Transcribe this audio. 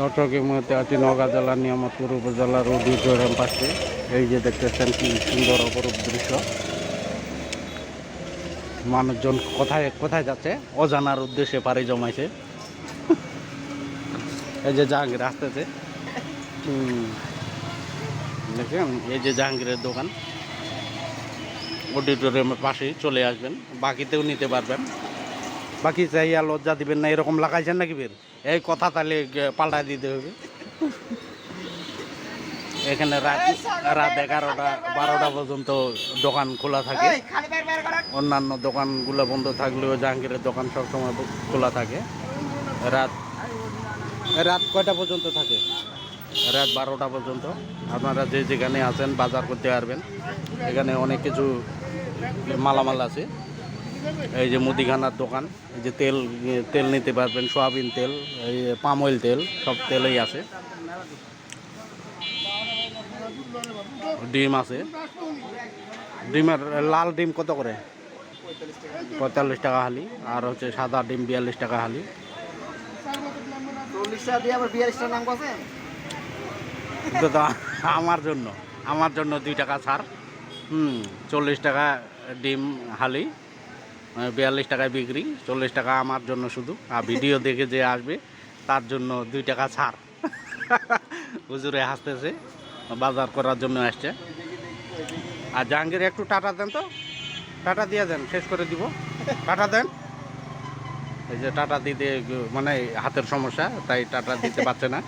দর্শকের মধ্যে আছি নওগাঁ জেলার নিয়ামতপুর উপজেলার অডিটোরিয়াম পাশে। এই যে দেখতেছেন কি সুন্দর অপরূপ দৃশ্য। মানুষজন কোথায় কোথায় যাচ্ছে? অজানার উদ্দেশ্যে পাড়ি জমাইছে। এই যে জাহাঙ্গীর আসতেছে। দেখেন এই যে জাহাঙ্গীরের দোকান। অডিটোরিয়ামের পাশেই চলে আসবেন। বাকিতেও নিতে পারবেন। বাকি চাইয়া লজ্জা দিবেন না এরকম লাগাইছেন নাকি বের এই কথা তাহলে পাল্টায় দিতে হবে। এখানে রাত রাত এগারোটা বারোটা পর্যন্ত দোকান খোলা থাকে। অন্যান্য দোকানগুলো বন্ধ থাকলেও জাহাঙ্গীরের দোকান সবসময় খোলা থাকে। রাত রাত কয়টা পর্যন্ত থাকে? রাত বারোটা পর্যন্ত। আপনারা যে যেখানে আছেন বাজার করতে পারবেন। এখানে অনেক কিছু মালামাল আছে। এই যে মুদিখানার দোকান এই যে তেল তেল নিতে পারবেন সয়াবিন তেল এই পাম অয়েল তেল সব তেলই আছে। ডিম আছে। ডিমের লাল ডিম কত করে? পঁয়তাল্লিশ টাকা হালি আর হচ্ছে সাদা ডিম বিয়াল্লিশ টাকা হালি। তো আমার জন্য আমার জন্য দুই টাকা ছাড়। হুম, চল্লিশ টাকা ডিম হালি বিয়াল্লিশ টাকায় বিক্রি, চল্লিশ টাকা আমার জন্য শুধু। আর ভিডিও দেখে যে আসবে, তার জন্য দুই টাকা ছাড়। হুজুরে হাসতেছে, বাজার করার জন্য আসছে। আর জাহাঙ্গীর একটু টাটা দেন তো। টাটা দিয়ে দেন, শেষ করে দিব। টাটা দেন। এই যে টাটা দিতে মানে হাতের সমস্যা, তাই টাটা দিতে পারছে না।